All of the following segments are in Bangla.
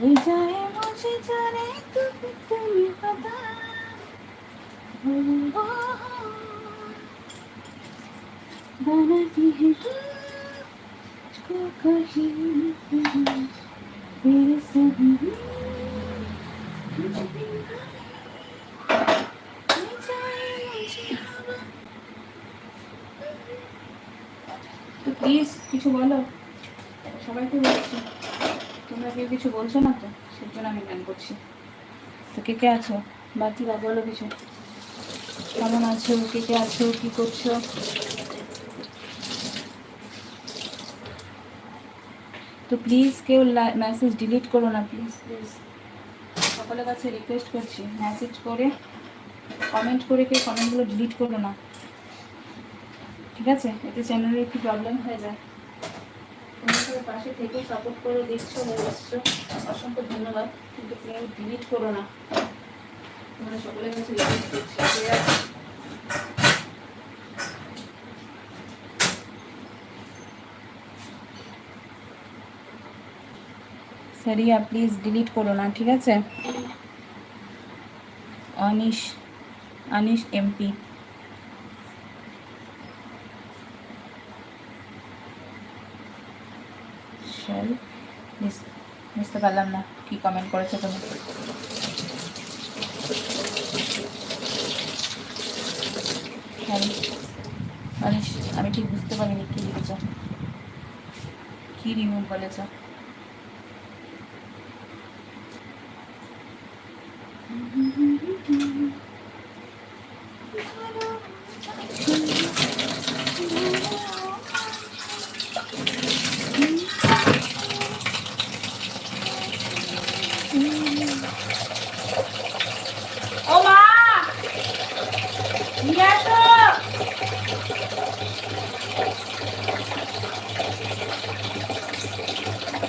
ले जाए मुझे जाने तू तुम्हें पता। बनाती है तू को कहीं तेरे सभी कुछ भी ले जाए मुझे हवा तो प्लीज़ कुछ बोलो। সবাইকে বলছি। তোমরা কেউ কিছু বলছো না তো? সেই জন্য আমি গান করছি। তো কে কে আছো? বাকিরা বলো কিছু। কেমন আছো? কে কে আছো? কি করছ? তো প্লিজ কেউ মেসেজ ডিলিট করো না প্লিজ প্লিজ সকলের কাছে রিকোয়েস্ট করছি মেসেজ করে কমেন্ট করে কেউ কমেন্টগুলো ডিলিট করো না। ঠিক আছে? এতে চ্যানেলের একটু প্রবলেম হয়ে যায়। সবাই পাশে থেকে সাপোর্ট করে দেখছ এসছো। অসংখ্য ধন্যবাদ। কিন্তু কেউ ডিলিট করো না। তোমরা সকলের কাছে রিকোয়েস্ট করছি। সারিয়া প্লিজ ডিলিট করো না, ঠিক আছে? অনিশ অনিশ এমপি বুঝতে পারলাম না কি কমেন্ট করেছ তুমি? আমি ঠিক বুঝতে পারিনি কি লিখেছ। কি রিমুভ বলেছ?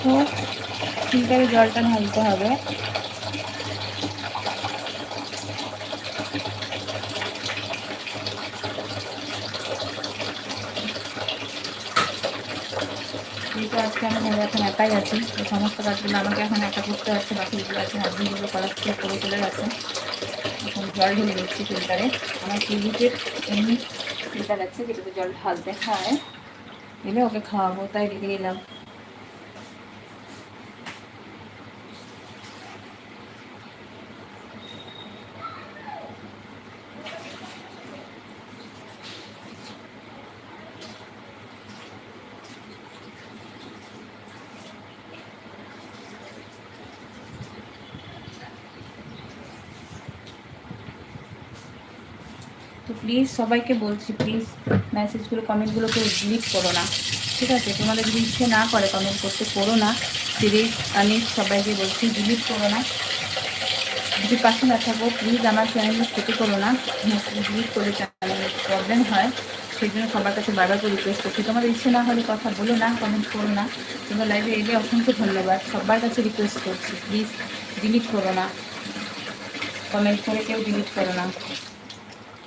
তো, ফিল্টারে জলটা ঢালতে হবে। আজকে আমি এখন একাই আছি এই সমস্ত কাজগুলো আমাকে এখন একা করতে হচ্ছে, বাকিগুলো আছে হাজবেন্ডগুলো থেকে করে চলে গেছে। জল ঢেলে দিচ্ছি ফিল্টারে। আমার টিভিতে এমনি ফিল্টার আছে, যেটাতে জল ঢালতে হয়। এলে ওকে খাওয়াবো, তাই রেখে দিলাম তো প্লিজ সবাইকে বলছি প্লিজ মেসেজগুলো কমেন্টগুলো কেউ ডিলিট করো না। ঠিক আছে? তোমাদের যদি ইচ্ছে না করে কমেন্ট করতে, করো না। প্লিজ আমি সবাইকে বলছি ডিলিট করো না। যদি পাশে না থাকো প্লিজ আমার চ্যানেলে ক্ষতি করো না। ডিলিট করে চ্যানেলের প্রবলেম হয়। সেই জন্য সবার কাছে বারবার করে রিকোয়েস্ট করছি। তোমাদের ইচ্ছে না হলে কথা বলো না কমেন্ট করো না। তোমরা লাইভে এলে অসংখ্য ধন্যবাদ। সবার কাছে রিকোয়েস্ট করছি প্লিজ ডিলিট করো না। কমেন্ট করে কেউ ডিলিট করো না।